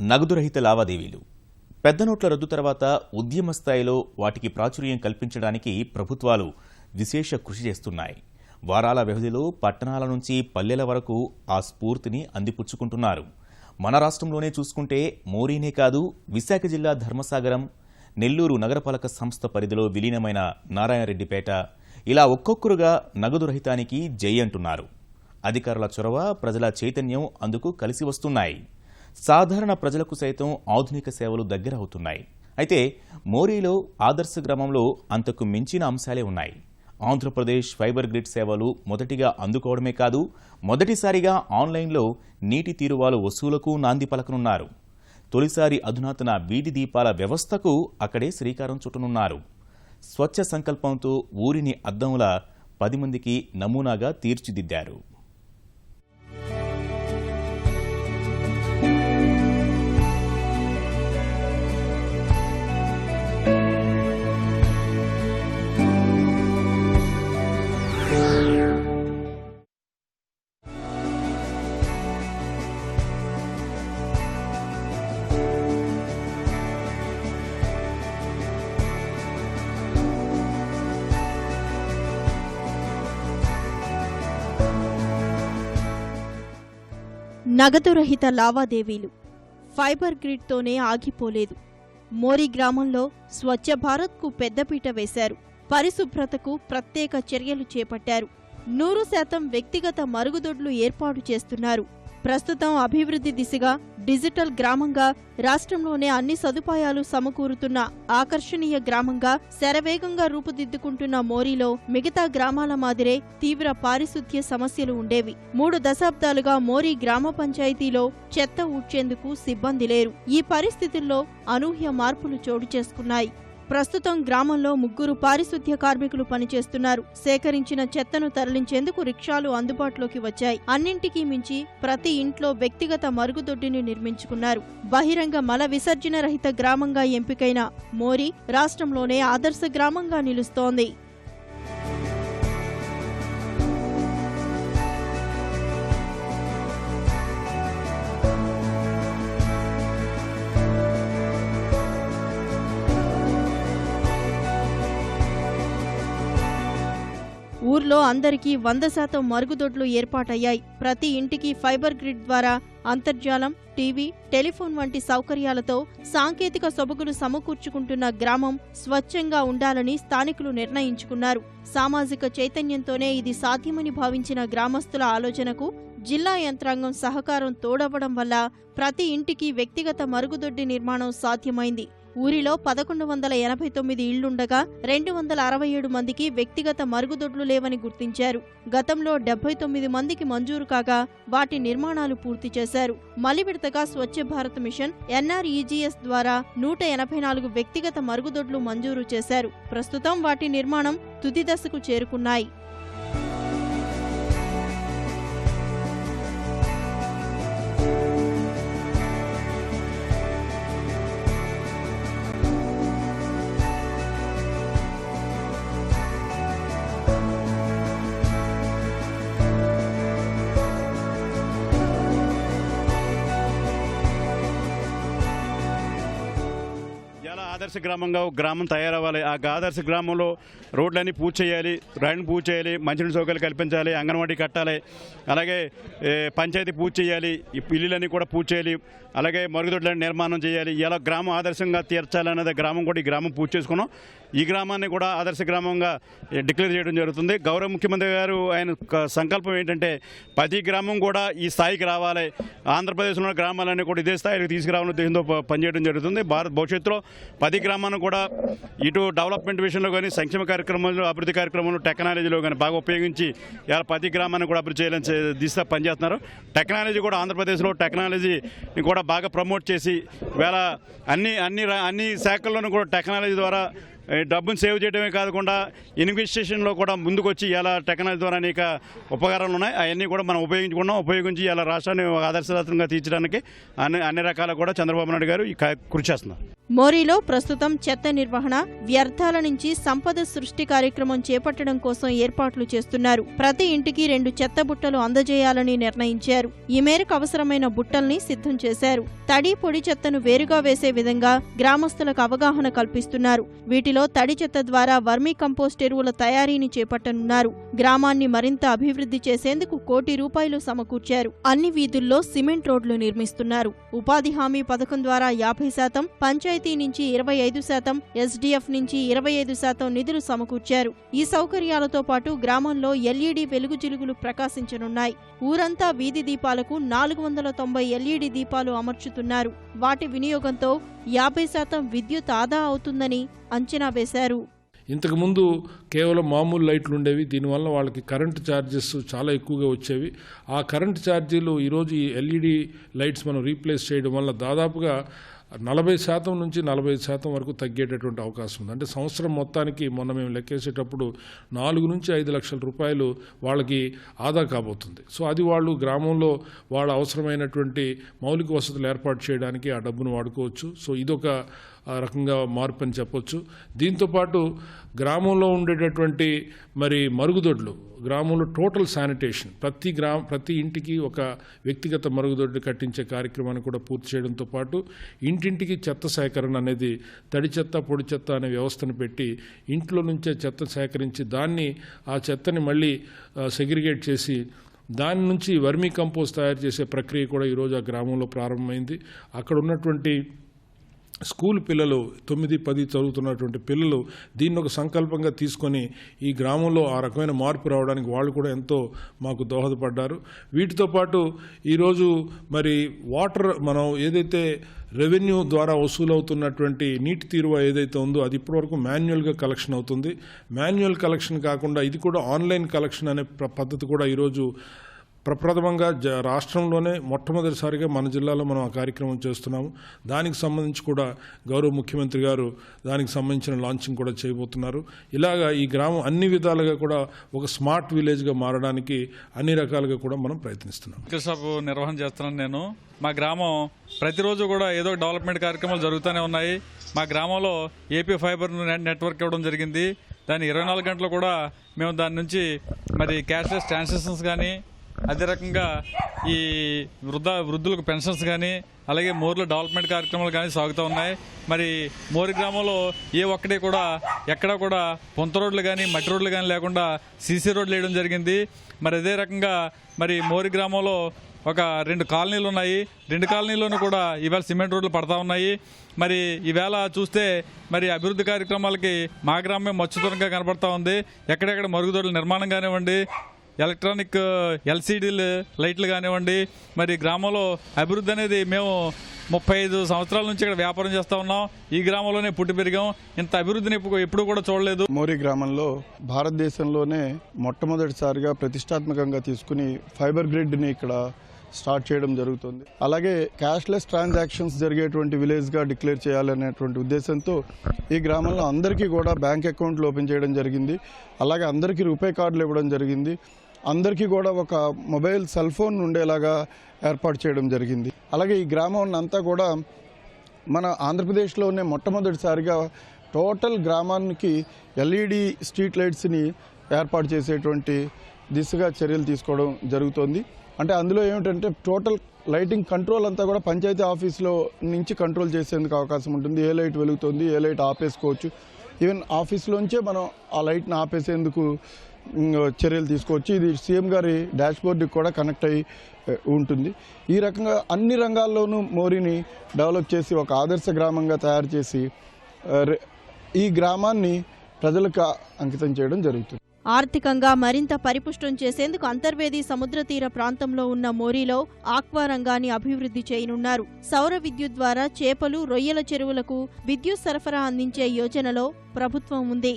నగదు రహిత లావాదేవీలు. పెద్ద నోట్ల రద్దు తర్వాత ఉద్యమ స్థాయిలో వాటికి ప్రాచుర్యం కల్పించడానికి ప్రభుత్వాలు విశేష కృషి చేస్తున్నాయి. వారాల వ్యవధిలో పట్టణాల నుంచి పల్లెల వరకు ఆ స్ఫూర్తిని అందిపుచ్చుకుంటున్నారు. మన రాష్ట్రంలోనే చూసుకుంటే మోరీనే కాదు విశాఖ జిల్లా ధర్మసాగరం నెల్లూరు నగరపాలక సంస్థ పరిధిలో విలీనమైన నారాయణరెడ్డిపేట ఇలా ఒక్కొక్కరుగా నగదు రహితానికి జై అంటున్నారు. అధికారుల చొరవ ప్రజల చైతన్యం అందుకు కలిసి వస్తున్నాయి. సాధారణ ప్రజలకు సైతం ఆధునిక సేవలు దగ్గర అవుతున్నాయి. అయితే మోరీలో ఆదర్శ గ్రామంలో అంతకు మించిన అంశాలే ఉన్నాయి. ఆంధ్రప్రదేశ్ ఫైబర్ గ్రిడ్ సేవలు మొదటిగా అందుకోవడమే కాదు మొదటిసారిగా ఆన్లైన్లో నీటి తీరువాలు వసూలకు నాంది పలకనున్నారు. తొలిసారి అధునాతన వీధి దీపాల వ్యవస్థకు అక్కడే శ్రీకారం చుట్టనున్నారు. స్వచ్ఛ సంకల్పంతో ఊరిని అద్దంలా పది మందికి నమూనాగా తీర్చిదిద్దారు. నగదు రహిత లావాదేవీలు. ఫైబర్ గ్రిడ్తోనే ఆగిపోలేదు. మోరి గ్రామంలో స్వచ్ఛ భారత్కు పెద్దపీట వేశారు. పరిశుభ్రతకు ప్రత్యేక చర్యలు చేపట్టారు. నూరు శాతం వ్యక్తిగత మరుగుదొడ్లు ఏర్పాటు చేస్తున్నారు. ప్రస్తుతం అభివృద్ధి దిశగా డిజిటల్ గ్రామంగా రాష్ట్రంలోనే అన్ని సదుపాయాలు సమకూరుతున్న ఆకర్షణీయ గ్రామంగా శరవేగంగా రూపుదిద్దుకుంటున్న మోరీలో మిగతా గ్రామాల మాదిరే తీవ్ర పారిశుద్ధ్య సమస్యలు ఉండేవి. మూడు దశాబ్దాలుగా మోరీ గ్రామ పంచాయతీలో చెత్త ఊడ్చేందుకు సిబ్బంది లేరు. ఈ పరిస్థితుల్లో అనూహ్య మార్పులు చోటు చేసుకున్నాయి. ప్రస్తుతం గ్రామంలో ముగ్గురు పారిశుద్ధ్య కార్మికులు పనిచేస్తున్నారు. సేకరించిన చెత్తను తరలించేందుకు రిక్షాలు అందుబాటులోకి వచ్చాయి. అన్నింటికీ మించి ప్రతి ఇంట్లో వ్యక్తిగత మరుగుదొడ్డిని నిర్మించుకున్నారు. బహిరంగ మల విసర్జన రహిత గ్రామంగా ఎంపికైన మోరి రాష్ట్రంలోనే ఆదర్శ గ్రామంగా నిలుస్తోంది. ఊర్లో అందరికీ వంద శాతం మరుగుదొడ్లు ఏర్పాటయ్యాయి. ప్రతి ఇంటికి ఫైబర్ గ్రిడ్ ద్వారా అంతర్జాలం టీవీ టెలిఫోన్ వంటి సౌకర్యాలతో సాంకేతిక సొబగులు సమకూర్చుకుంటున్న గ్రామం స్వచ్ఛంగా ఉండాలని స్థానికులు నిర్ణయించుకున్నారు. సామాజిక చైతన్యంతోనే ఇది సాధ్యమని భావించిన గ్రామస్తుల ఆలోచనకు జిల్లా యంత్రాంగం సహకారం తోడవడం వల్ల ప్రతి ఇంటికి వ్యక్తిగత మరుగుదొడ్డి నిర్మాణం సాధ్యమైంది. ఊరిలో పదకొండు వందల ఎనభై తొమ్మిది ఇళ్ళుండగా రెండు వందల అరవై ఏడు మందికి వ్యక్తిగత మరుగుదొడ్లు లేవని గుర్తించారు. గతంలో డెబ్బై తొమ్మిది మందికి మంజూరు కాగా వాటి నిర్మాణాలు పూర్తి చేశారు. మలివిడతగా స్వచ్ఛ భారత్ మిషన్ ఎన్ఆర్ఈజీఎస్ ద్వారా నూట ఎనభై నాలుగు వ్యక్తిగత మరుగుదొడ్లు మంజూరు చేశారు. ప్రస్తుతం వాటి నిర్మాణం తుది దశకు చేరుకున్నాయి. ఆదర్శ గ్రామంగా గ్రామం తయారవ్వాలి. ఆ ఆదర్శ గ్రామంలో రోడ్లన్నీ పూజ చేయాలి రైన్ పూజ చేయాలి మంచినీటి సౌకర్యాలు కల్పించాలి అంగన్వాడీ కట్టాలి. అలాగే పంచాయతీ పూజ చేయాలి ఇల్లులన్నీ కూడా పూజ చేయాలి. అలాగే మరుగుదొడ్లని నిర్మాణం చేయాలి. ఎలా గ్రామం ఆదర్శంగా తీర్చాలనేది గ్రామం కూడా ఈ గ్రామం పూజ చేసుకున్నాం. ఈ గ్రామాన్ని కూడా ఆదర్శ గ్రామంగా డిక్లేర్ చేయడం జరుగుతుంది. గౌరవ ముఖ్యమంత్రి గారు ఆయన సంకల్పం ఏంటంటే ప్రతి గ్రామం కూడా ఈ స్థాయికి రావాలి. ఆంధ్రప్రదేశ్లో ఉన్న గ్రామాలన్నీ కూడా ఇదే స్థాయికి తీసుకురావాలని ఉద్దేశంతో పనిచేయడం జరుగుతుంది. భారత్ భవిష్యత్తులో పది గ్రామాలను కూడా ఇటు డెవలప్మెంట్ విషయంలో కానీ సంక్షేమ కార్యక్రమాల్లో అభివృద్ధి కార్యక్రమంలో టెక్నాలజీలో కానీ బాగా ఉపయోగించి ఇలా ప్రతి గ్రామాన్ని కూడా అభివృద్ధి చేయాలని దిశగా దిశ పనిచేస్తున్నారు. టెక్నాలజీ కూడా ఆంధ్రప్రదేశ్లో టెక్నాలజీని కూడా బాగా ప్రమోట్ చేసి వేళ అన్ని అన్ని అన్ని శాఖల్లోనూ కూడా టెక్నాలజీ ద్వారా డబ్బును సేవ్ చేయడమే కాకుండా ఇన్వెస్టిగేషన్లో కూడా ముందుకొచ్చి ఇలా టెక్నాలజీ ద్వారా అనేక ఉపకారాలు ఉన్నాయి. అవన్నీ కూడా మనం ఉపయోగించుకున్నాం. ఉపయోగించి ఇలా రాష్ట్రాన్ని ఆదర్శదాత్రంగా తీర్చడానికి అన్ని అన్ని రకాల కూడా చంద్రబాబు నాయుడు గారు ఈ కృషి చేస్తున్నారు. మోరీలో ప్రస్తుతం చెత్త నిర్వహణ వ్యర్థాల నుంచి సంపద సృష్టి కార్యక్రమం చేపట్టడం కోసం ఏర్పాట్లు చేస్తున్నారు. ప్రతి ఇంటికి రెండు చెత్త బుట్టలు అందజేయాలని నిర్ణయించారు. ఈ మేరకు అవసరమైన బుట్టల్ని సిద్ధం చేశారు. తడి పొడి చెత్తను వేరుగా వేసే విధంగా గ్రామస్తులకు అవగాహన కల్పిస్తున్నారు. వీటిలో తడి చెత్త ద్వారా వర్మీ కంపోస్ట్ ఎరువుల తయారీని చేపట్టనున్నారు. గ్రామాన్ని మరింత అభివృద్ధి చేసేందుకు కోటి రూపాయలు సమకూర్చారు. అన్ని వీధుల్లో సిమెంట్ రోడ్లు నిర్మిస్తున్నారు. ఉపాధి హామీ పథకం ద్వారా యాభై శాతం పంచాయతీ నుంచి ఇరవై ఐదు శాతం ఎస్డీఎఫ్ నుంచి ఇరవై ఐదు శాతం నిధులు సమకూర్చారు. ఈ సౌకర్యాలతో పాటు గ్రామంలో ఎల్ఈడి వెలుగు జిలుగులు ప్రకాశించనున్నాయి. ఊరంతా వీధి దీపాలకు నాలుగు వందల తొంభై ఎల్ఈడి దీపాలు అమర్చుతున్నారు. వాటి వినియోగంతో యాభై శాతం విద్యుత్ ఆదా అవుతుందని అంచనా వేశారు. ఇంతకుముందు కేవలం మామూలు లైట్లు ఉండేవి. దీనివల్ల వాళ్ళకి కరెంటు ఛార్జెస్ చాలా ఎక్కువగా వచ్చేవి. ఆ కరెంటు ఛార్జీలు ఈరోజు ఈ ఎల్ఈడి లైట్స్ మనం రీప్లేస్ చేయడం వల్ల దాదాపుగా నలభై శాతం నుంచి నలభై శాతం వరకు తగ్గేటటువంటి అవకాశం ఉంది. అంటే సంవత్సరం మొత్తానికి మొన్న మేము లెక్కేసేటప్పుడు నాలుగు నుంచి ఐదు లక్షల రూపాయలు వాళ్ళకి ఆదా కాబోతుంది. సో అది వాళ్ళు గ్రామంలో వాళ్ళ అవసరమైనటువంటి మౌలిక వసతులు ఏర్పాటు చేయడానికి ఆ డబ్బును వాడుకోవచ్చు. సో ఇదొక రకంగా మార్పు అని చెప్పొచ్చు. దీంతోపాటు గ్రామంలో ఉండేటటువంటి మరి మరుగుదొడ్లు గ్రామంలో టోటల్ శానిటేషన్ ప్రతి గ్రామ ప్రతి ఇంటికి ఒక వ్యక్తిగత మరుగుదొడ్లు కట్టించే కార్యక్రమాన్ని కూడా పూర్తి చేయడంతో పాటు ఇంటి ఇంటింటికి చెత్త సేకరణ అనేది తడి చెత్త పొడి చెత్త అనే వ్యవస్థను పెట్టి ఇంట్లో నుంచే చెత్త సేకరించి దాన్ని ఆ చెత్తని మళ్ళీ సెగ్రిగేట్ చేసి దాని నుంచి వర్మీ కంపోస్ట్ తయారు చేసే ప్రక్రియ కూడా ఈరోజు ఆ గ్రామంలో ప్రారంభమైంది. అక్కడ ఉన్నటువంటి స్కూల్ పిల్లలు తొమ్మిది పది చదువుతున్నటువంటి పిల్లలు దీన్ని ఒక సంకల్పంగా తీసుకొని ఈ గ్రామంలో ఆ రకమైన మార్పు రావడానికి వాళ్ళు కూడా ఎంతో మాకు దోహదపడ్డారు. వీటితో పాటు ఈరోజు మరి వాటర్ మనం ఏదైతే రెవెన్యూ ద్వారా వసూలవుతున్నటువంటి నీటి తీరువ ఏదైతే ఉందో అది ఇప్పటివరకు మాన్యువల్గా కలెక్షన్ అవుతుంది. మాన్యువల్ కలెక్షన్ కాకుండా ఇది కూడా ఆన్లైన్ కలెక్షన్ అనే పద్ధతి కూడా ఈరోజు ప్రప్రథమంగా జ రాష్ట్రంలోనే మొట్టమొదటిసారిగా మన జిల్లాలో మనం ఆ కార్యక్రమం చేస్తున్నాము. దానికి సంబంధించి కూడా గౌరవ ముఖ్యమంత్రి గారు దానికి సంబంధించిన లాంచింగ్ కూడా చేయబోతున్నారు. ఇలాగా ఈ గ్రామం అన్ని విధాలుగా కూడా ఒక స్మార్ట్ విలేజ్గా మారడానికి అన్ని రకాలుగా కూడా మనం ప్రయత్నిస్తున్నాం మెడికల్ నిర్వహణ చేస్తున్నాను నేను. మా గ్రామం ప్రతిరోజు కూడా ఏదో డెవలప్మెంట్ కార్యక్రమాలు జరుగుతూనే ఉన్నాయి. మా గ్రామంలో ఏపీ ఫైబర్ నెట్వర్క్ ఇవ్వడం జరిగింది. దాని ఇరవై నాలుగు గంటలు కూడా మేము దాని నుంచి మరి క్యాష్లెస్ ట్రాన్సాక్షన్స్ కానీ అదే రకంగా ఈ వృద్ధ వృద్ధులకు పెన్షన్స్ కానీ అలాగే మోర్లో డెవలప్మెంట్ కార్యక్రమాలు కానీ సాగుతూ ఉన్నాయి. మరి మోరి గ్రామంలో ఏ ఒక్కటి కూడా ఎక్కడా కూడా పొంత రోడ్లు కానీ మట్టి రోడ్లు కానీ లేకుండా సీసీ రోడ్లు వేయడం జరిగింది. మరి అదే రకంగా మరి మోరి గ్రామంలో ఒక రెండు కాలనీలు ఉన్నాయి. రెండు కాలనీల్లోనూ కూడా ఈవేళ సిమెంట్ రోడ్లు పడతా ఉన్నాయి. మరి ఈవేళ చూస్తే మరి అభివృద్ధి కార్యక్రమాలకి మా గ్రామమే మచ్చుదూరంగా కనబడతా ఉంది. ఎక్కడెక్కడ మరుగుదొడ్ల నిర్మాణం కానివ్వండి ఎలక్ట్రానిక్ ఎల్సీడీలు లైట్లు కానివ్వండి మరి గ్రామంలో అభివృద్ధి అనేది మేము ముప్పై ఐదు సంవత్సరాల నుంచి ఇక్కడ వ్యాపారం చేస్తూ ఉన్నాం. ఈ గ్రామంలోనే పుట్టి పెరిగాం. ఇంత అభివృద్ధిని ఎప్పుడు ఎప్పుడు కూడా చూడలేదు. మోరీ గ్రామంలో భారతదేశంలోనే మొట్టమొదటిసారిగా ప్రతిష్టాత్మకంగా తీసుకుని ఫైబర్ గ్రిడ్ని ఇక్కడ స్టార్ట్ చేయడం జరుగుతుంది. అలాగే క్యాష్లెస్ ట్రాన్సాక్షన్స్ జరిగేటువంటి విలేజ్గా డిక్లేర్ చేయాలనేటువంటి ఉద్దేశంతో ఈ గ్రామంలో అందరికీ కూడా బ్యాంక్ అకౌంట్లు ఓపెన్ చేయడం జరిగింది. అలాగే అందరికీ రూపే కార్డులు ఇవ్వడం జరిగింది. అందరికీ కూడా ఒక మొబైల్ సెల్ ఫోన్ ఉండేలాగా ఏర్పాటు చేయడం జరిగింది. అలాగే ఈ గ్రామం అంతా కూడా మన ఆంధ్రప్రదేశ్లోనే మొట్టమొదటిసారిగా టోటల్ గ్రామానికి ఎల్ఈడి స్ట్రీట్ లైట్స్ని ఏర్పాటు చేసేటువంటి దిశగా చర్యలు తీసుకోవడం జరుగుతోంది. అంటే అందులో ఏమిటంటే టోటల్ లైటింగ్ కంట్రోల్ అంతా కూడా పంచాయతీ ఆఫీస్లో నుంచి కంట్రోల్ చేసేందుకు అవకాశం ఉంటుంది. ఏ లైట్ వెలుగుతుంది ఏ లైట్ ఆపేసుకోవచ్చు. ఈవెన్ ఆఫీస్లోంచే మనం ఆ లైట్ని ఆపేసేందుకు చర్యలు తీసుకోవచ్చు ఇది సీఎం గారి డాష్ బోర్డుకి కూడా కనెక్ట్ అయ్యి ఉంటుంది. ఈ రకంగా అన్ని రంగాల్లోనూ మోరీని డెవలప్ చేసి ఒక ఆదర్శ గ్రామంగా తయారు చేసి ఈ గ్రామాన్ని ప్రజలకు అంకితం చేయడం జరుగుతుంది. ఆర్థికంగా మరింత పరిపుష్టం చేసేందుకు అంతర్వేది సముద్ర తీర ప్రాంతంలో ఉన్న మోరీలో ఆక్వా రంగాన్ని అభివృద్ధి చేయనున్నారు. సౌర విద్యుత్ ద్వారా చేపలు రొయ్యల చెరువులకు విద్యుత్ సరఫరా అందించే యోజనలో ప్రభుత్వం ఉంది.